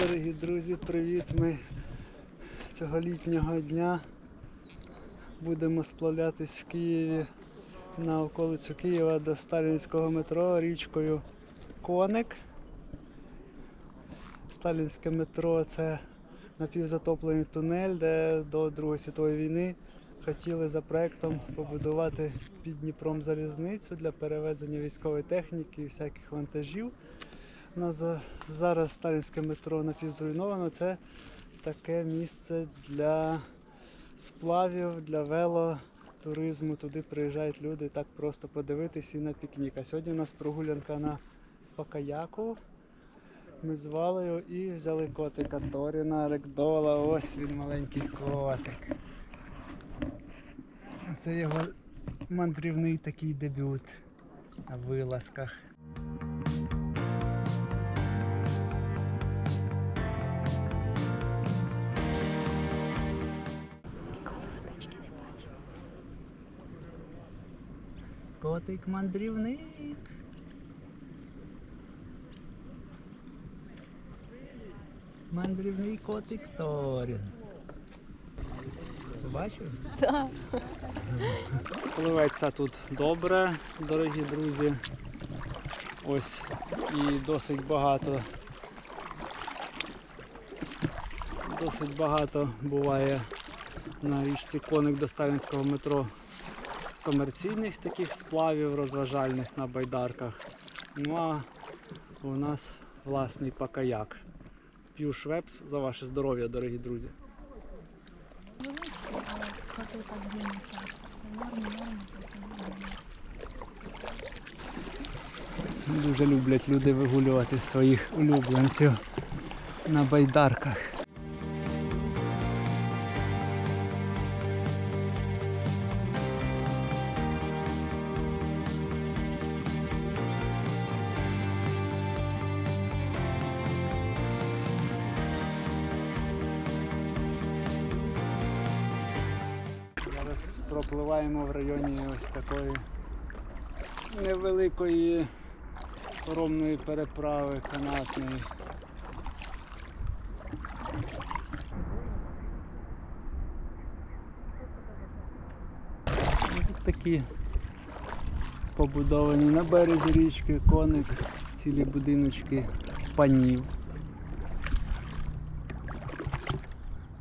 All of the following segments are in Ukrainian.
Дорогі друзі, привіт! Ми цього літнього дня будемо сплавлятись в Києві на околицю Києва до Сталінського метро річкою Коник. Сталінське метро це напівзатоплений тунель, де до Другої світової війни хотіли за проектом побудувати під Дніпром залізницю для перевезення військової техніки і всяких вантажів. У нас зараз сталінське метро напівзруйновано. Це таке місце для сплавів, для велотуризму. Туди приїжджають люди так просто подивитись і на пікнік. А сьогодні у нас прогулянка на Покаяку. Ми звали його і взяли котика Торіна Рекдола. Ось він маленький котик. Це його мандрівний такий дебют на вилазках. Котик мандрівник. Мандрівний котик Торін. Бачив? Так. Пливеться тут добре, дорогі друзі. Ось і досить багато. Досить багато буває на річці Коник до Сталінського метро комерційних таких сплавів розважальних на байдарках. Ну а у нас власний пакаяк. П'ю швепс за ваше здоров'я, дорогі друзі. Дуже люблять люди вигулювати своїх улюбленців на байдарках. Пропливаємо в районі ось такої невеликої паромної переправи канатної. Ну, Тут такі побудовані на березі річки, коник, цілі будиночки панів.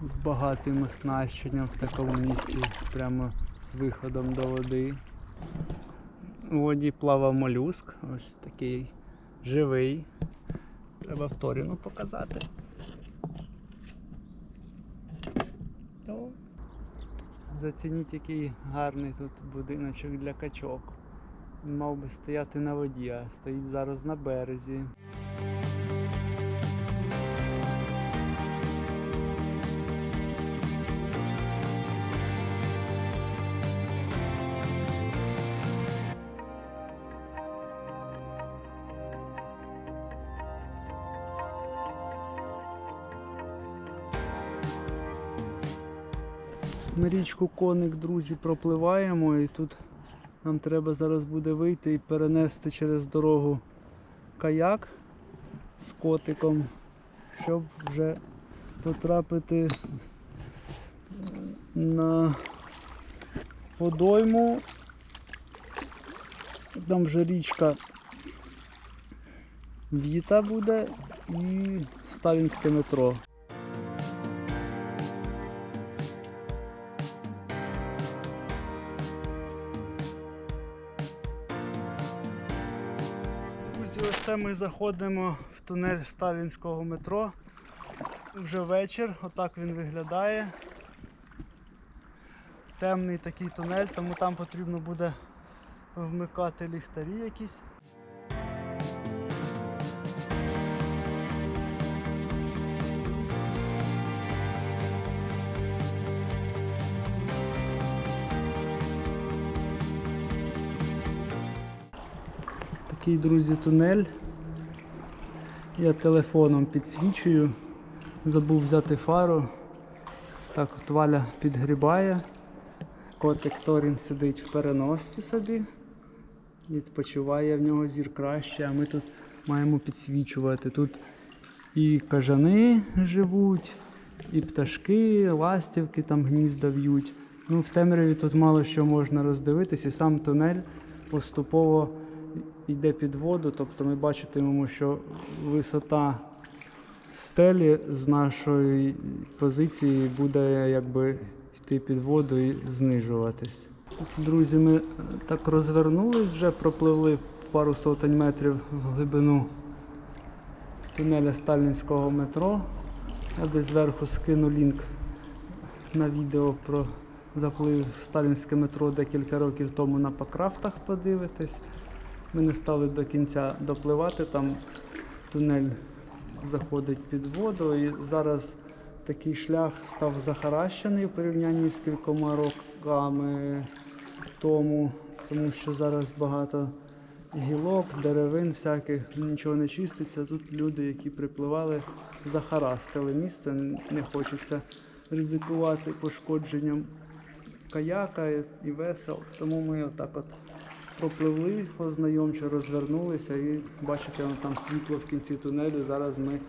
З багатим оснащенням в такому місці, прямо з виходом до води. У воді плавав молюск, ось такий живий. Треба в Торіну показати. Зацініть, який гарний тут будиночок для качок. Він мав би стояти на воді, а стоїть зараз на березі. Ми річку Коник, друзі, пропливаємо і тут нам треба зараз буде вийти і перенести через дорогу каяк з котиком, щоб вже потрапити на водойму. Там вже річка Віта буде і Сталінське метро. Друзі, ось це ми заходимо в тунель сталінського метро. Вже вечір, отак він виглядає. Темний такий тунель, тому там потрібно буде вмикати ліхтарі якісь. Такий, друзі, тунель. Я телефоном підсвічую. Забув взяти фару. Так от Валя підгрібає. Котик Торін сидить в переносці собі. Відпочиває в нього зір краще, а ми тут маємо підсвічувати. Тут і кажани живуть, і пташки, ластівки там гнізда в'ють. Ну, в темряві тут мало що можна роздивитись, і сам тунель поступово йде під воду. Тобто ми бачитимемо, що висота стелі з нашої позиції буде якби йти під воду і знижуватись. Друзі, ми так розвернулись, вже пропливли пару сотень метрів в глибину тунеля Сталінського метро. Я десь зверху скину лінк на відео про заплив в сталінське метро декілька років тому на Покрафтах подивитись. Ми не стали до кінця допливати, там тунель заходить під воду і зараз такий шлях став захаращений в порівнянні з кількома роками тому, тому що зараз багато гілок, деревин всяких, нічого не чиститься. Тут люди, які припливали, захарастили місце, не хочеться ризикувати пошкодженням каяка і- весел. Тому ми отак от пропливли, ознайомчо розвернулися і бачите, воно там світло в кінці тунелю. Зараз ми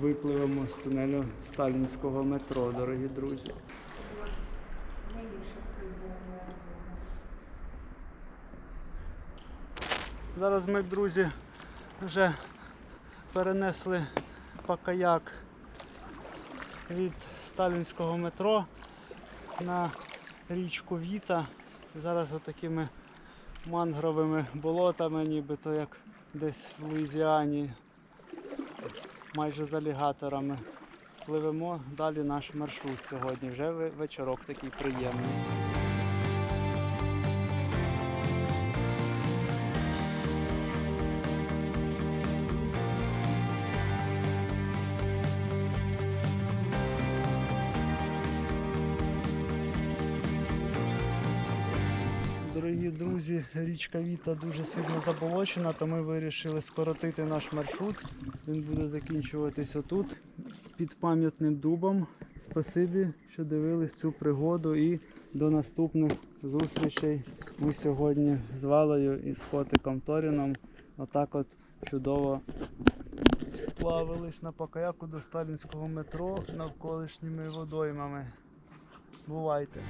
випливемо з тунелю сталінського метро, дорогі друзі. Зараз ми, друзі, вже перенесли пакаяк від сталінського метро на річку Віта. Зараз отакими мангровими болотами, нібито як десь в Луїзіані, майже з алігаторами. Пливемо далі наш маршрут сьогодні. Вже вечорок такий приємний. Дорогі друзі, річка Віта дуже сильно заболочена, то ми вирішили скоротити наш маршрут. Він буде закінчуватись отут, під пам'ятним дубом. Спасибі, що дивились цю пригоду і до наступних зустрічей. Ми сьогодні з Валею і з котиком Торіном отак от чудово сплавились на покаяку до сталінського метро навколишніми водоймами. Бувайте!